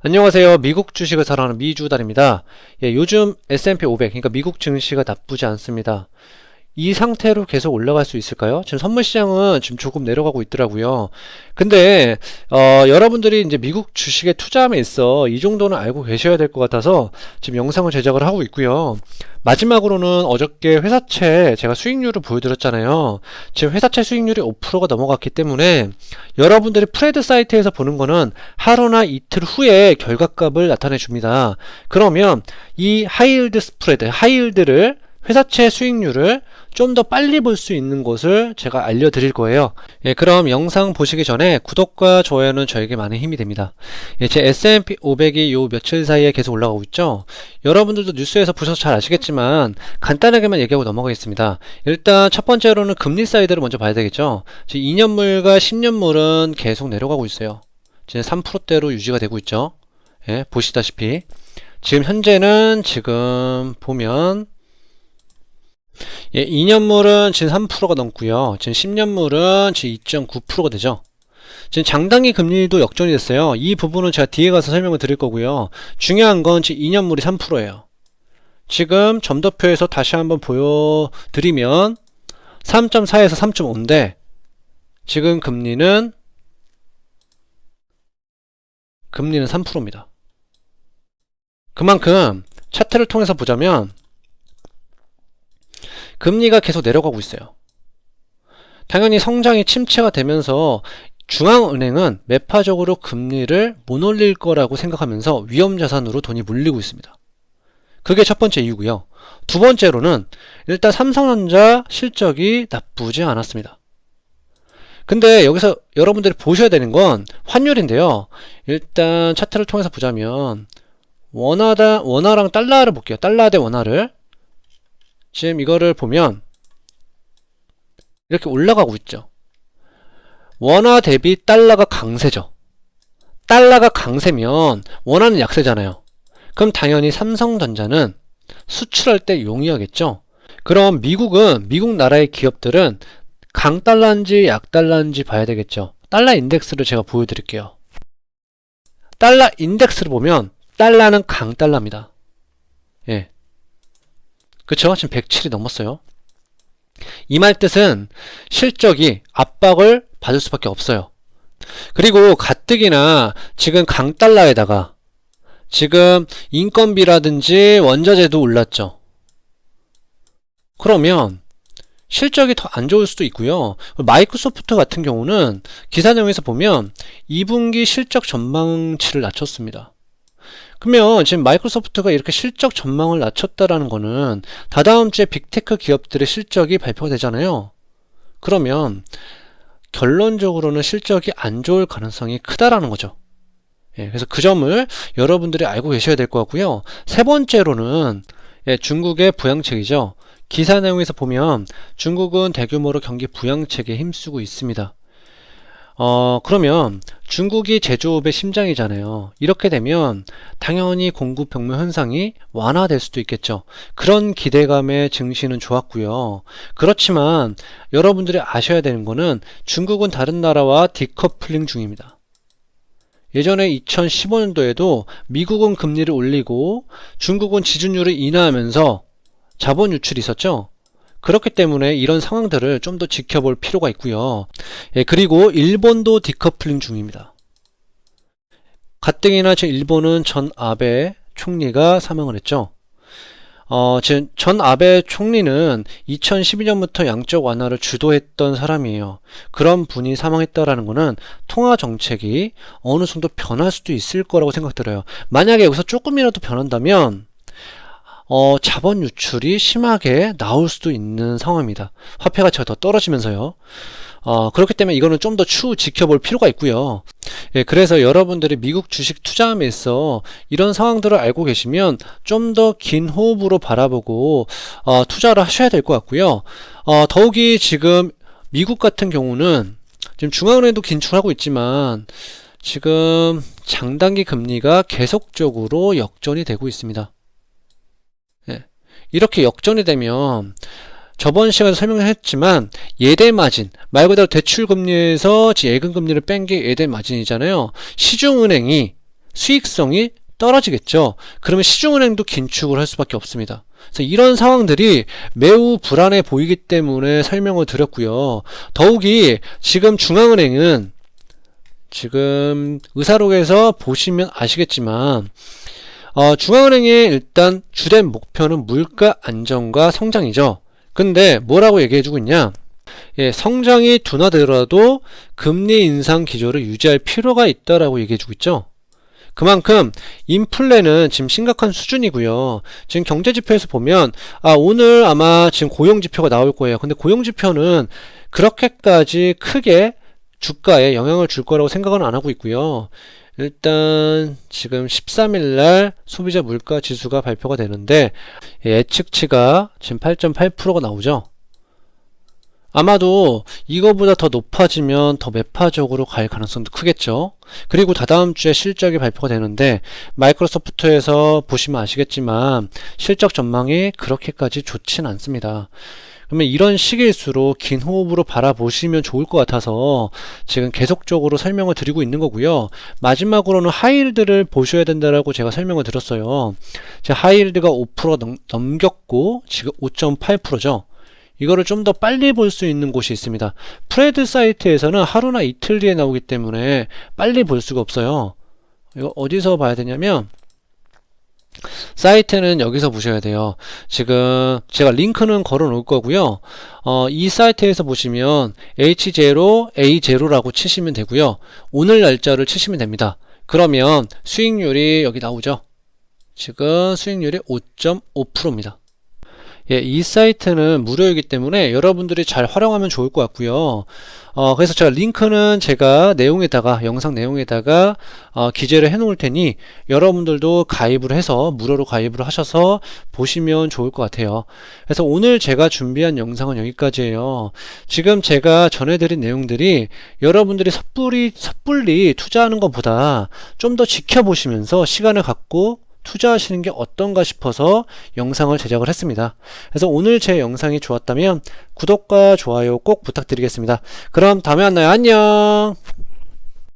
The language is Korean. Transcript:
안녕하세요. 미국 주식을 사랑하는 미주달입니다. 예, 요즘 S&P 500, 그러니까 미국 증시가 나쁘지 않습니다. 이 상태로 계속 올라갈 수 있을까요? 지금 선물 시장은 지금 조금 내려가고 있더라고요. 근데 어, 여러분들이 이제 미국 주식에 투자함에 있어 이 정도는 알고 계셔야 될 것 같아서 지금 영상을 제작을 하고 있고요. 마지막으로는 어저께 회사채 제가 수익률을 보여드렸잖아요. 지금 회사채 수익률이 5%가 넘어갔기 때문에 여러분들이 프레드 사이트에서 보는 거는 하루나 이틀 후에 결과값을 나타내 줍니다. 그러면 이 하이힐드 스프레드, 하이힐드를 회사채 수익률을 좀 더 빨리 볼 수 있는 곳을 제가 알려드릴 거예요. 예, 그럼 영상 보시기 전에 구독과 좋아요는 저에게 많은 힘이 됩니다. 예, 제 S&P 500이 요 며칠 사이에 계속 올라가고 있죠. 여러분들도 뉴스에서 보셔서 잘 아시겠지만 간단하게만 얘기하고 넘어가겠습니다. 일단 첫 번째로는 금리 사이드를 먼저 봐야 되겠죠. 지금 2년물과 10년물은 계속 내려가고 있어요. 지금 3%대로 유지가 되고 있죠. 예, 보시다시피 지금 현재는 지금 보면 예, 2년물은 지금 3%가 넘고요. 지금 10년물은 지금 2.9%가 되죠. 지금 장단기 금리도 역전이 됐어요. 이 부분은 제가 뒤에 가서 설명을 드릴 거고요. 중요한 건 지금 2년물이 3%예요. 지금 점도표에서 다시 한번 보여드리면 3.4에서 3.5인데 지금 금리는 금리는 3%입니다. 그만큼 차트를 통해서 보자면 금리가 계속 내려가고 있어요. 당연히 성장이 침체가 되면서 중앙은행은 매파적으로 금리를 못 올릴 거라고 생각하면서 위험자산으로 돈이 물리고 있습니다. 그게 첫 번째 이유고요. 두 번째로는 일단 삼성전자 실적이 나쁘지 않았습니다. 근데 여기서 여러분들이 보셔야 되는 건 환율인데요. 일단 차트를 통해서 보자면 원화다 원화랑 달러를 볼게요. 달러 대 원화를 지금 이거를 보면 이렇게 올라가고 있죠. 원화 대비 달러가 강세죠. 달러가 강세면 원화는 약세잖아요. 그럼 당연히 삼성전자는 수출할 때 용이하겠죠. 그럼 미국은 미국 나라의 기업들은 강달러인지 약달러인지 봐야 되겠죠. 달러 인덱스를 제가 보여드릴게요. 달러 인덱스를 보면 달러는 강달러입니다. 예. 그쵸? 지금 107이 넘었어요. 이 말 뜻은 실적이 압박을 받을 수밖에 없어요. 그리고 가뜩이나 지금 강달러에다가 지금 인건비라든지 원자재도 올랐죠. 그러면 실적이 더 안 좋을 수도 있고요. 마이크로소프트 같은 경우는 기사 내용에서 보면 2분기 실적 전망치를 낮췄습니다. 그러면 지금 마이크로소프트가 이렇게 실적 전망을 낮췄다라는 거는 다다음 주에 빅테크 기업들의 실적이 발표가 되잖아요. 그러면 결론적으로는 실적이 안 좋을 가능성이 크다라는 거죠. 예, 그래서 그 점을 여러분들이 알고 계셔야 될 것 같고요. 세 번째로는 예, 중국의 부양책이죠. 기사 내용에서 보면 중국은 대규모로 경기 부양책에 힘쓰고 있습니다. 어, 그러면 중국이 제조업의 심장이잖아요. 이렇게 되면 당연히 공급 병목 현상이 완화될 수도 있겠죠. 그런 기대감에 증시는 좋았고요. 그렇지만 여러분들이 아셔야 되는 거는 중국은 다른 나라와 디커플링 중입니다. 예전에 2015년도에도 미국은 금리를 올리고 중국은 지준율을 인하하면서 자본 유출이 있었죠. 그렇기 때문에 이런 상황들을 좀 더 지켜볼 필요가 있고요. 예, 그리고 일본도 디커플링 중입니다. 가뜩이나 지금 일본은 전 아베 총리가 사망을 했죠. 어, 지금 전 아베 총리는 2012년부터 양적 완화를 주도했던 사람이에요. 그런 분이 사망했다라는 것은 통화 정책이 어느 정도 변할 수도 있을 거라고 생각들어요. 만약에 여기서 조금이라도 변한다면 어, 자본 유출이 심하게 나올 수도 있는 상황입니다. 화폐 가치가 더 떨어지면서요. 어, 그렇기 때문에 이거는 좀 더 추후 지켜볼 필요가 있고요. 예, 그래서 여러분들이 미국 주식 투자함에 있어 이런 상황들을 알고 계시면 좀 더 긴 호흡으로 바라보고 어, 투자를 하셔야 될 것 같고요. 어, 더욱이 지금 미국 같은 경우는 지금 중앙은행도 긴축하고 있지만 지금 장단기 금리가 계속적으로 역전이 되고 있습니다. 이렇게 역전이 되면 저번 시간에 설명을 했지만 예대 마진 말 그대로 대출 금리에서 예금 금리를 뺀 게 예대 마진이잖아요. 시중은행이 수익성이 떨어지겠죠. 그러면 시중은행도 긴축을 할 수밖에 없습니다. 그래서 이런 상황들이 매우 불안해 보이기 때문에 설명을 드렸고요. 더욱이 지금 중앙은행은 지금 의사록에서 보시면 아시겠지만 어, 중앙은행의 일단 주된 목표는 물가 안정과 성장이죠. 근데 뭐라고 얘기해주고 있냐? 예, 성장이 둔화되더라도 금리 인상 기조를 유지할 필요가 있다라고 얘기해주고 있죠. 그만큼 인플레는 지금 심각한 수준이고요. 지금 경제 지표에서 보면 아 오늘 아마 지금 고용 지표가 나올 거예요. 근데 고용 지표는 그렇게까지 크게 주가에 영향을 줄 거라고 생각은 안 하고 있고요. 일단 지금 13일 날 소비자 물가 지수가 발표가 되는데 예측치가 지금 8.8%가 나오죠. 아마도 이거보다 더 높아지면 더 매파적으로 갈 가능성도 크겠죠. 그리고 다다음 주에 실적이 발표가 되는데 마이크로소프트에서 보시면 아시겠지만 실적 전망이 그렇게까지 좋진 않습니다. 그러면 이런 시기일수록 긴 호흡으로 바라보시면 좋을 것 같아서 지금 계속적으로 설명을 드리고 있는 거고요. 마지막으로는 하이힐드를 보셔야 된다라고 제가 설명을 드렸어요. 제 하이힐드가 5% 넘, 넘겼고 지금 5.8%죠. 이거를 좀 더 빨리 볼 수 있는 곳이 있습니다. 프레드 사이트에서는 하루나 이틀 뒤에 나오기 때문에 빨리 볼 수가 없어요. 이거 어디서 봐야 되냐면 사이트는 여기서 보셔야 돼요. 지금 제가 링크는 걸어 놓을 거고요. 어, 이 사이트에서 보시면 H0, A0라고 치시면 되고요. 오늘 날짜를 치시면 됩니다. 그러면 수익률이 여기 나오죠. 지금 수익률이 5.5%입니다. 예, 이 사이트는 무료이기 때문에 여러분들이 잘 활용하면 좋을 것 같고요. 어, 그래서 제가 링크는 제가 내용에다가 영상 내용에다가 어, 기재를 해 놓을 테니 여러분들도 가입을 해서 무료로 가입을 하셔서 보시면 좋을 것 같아요. 그래서 오늘 제가 준비한 영상은 여기까지예요. 지금 제가 전해드린 내용들이 여러분들이 섣불리 섣불리 투자하는 것보다 좀 더 지켜보시면서 시간을 갖고 투자하시는 게 어떤가 싶어서 영상을 제작을 했습니다. 그래서 오늘 제 영상이 좋았다면 구독과 좋아요 꼭 부탁드리겠습니다. 그럼 다음에 만나요. 안녕!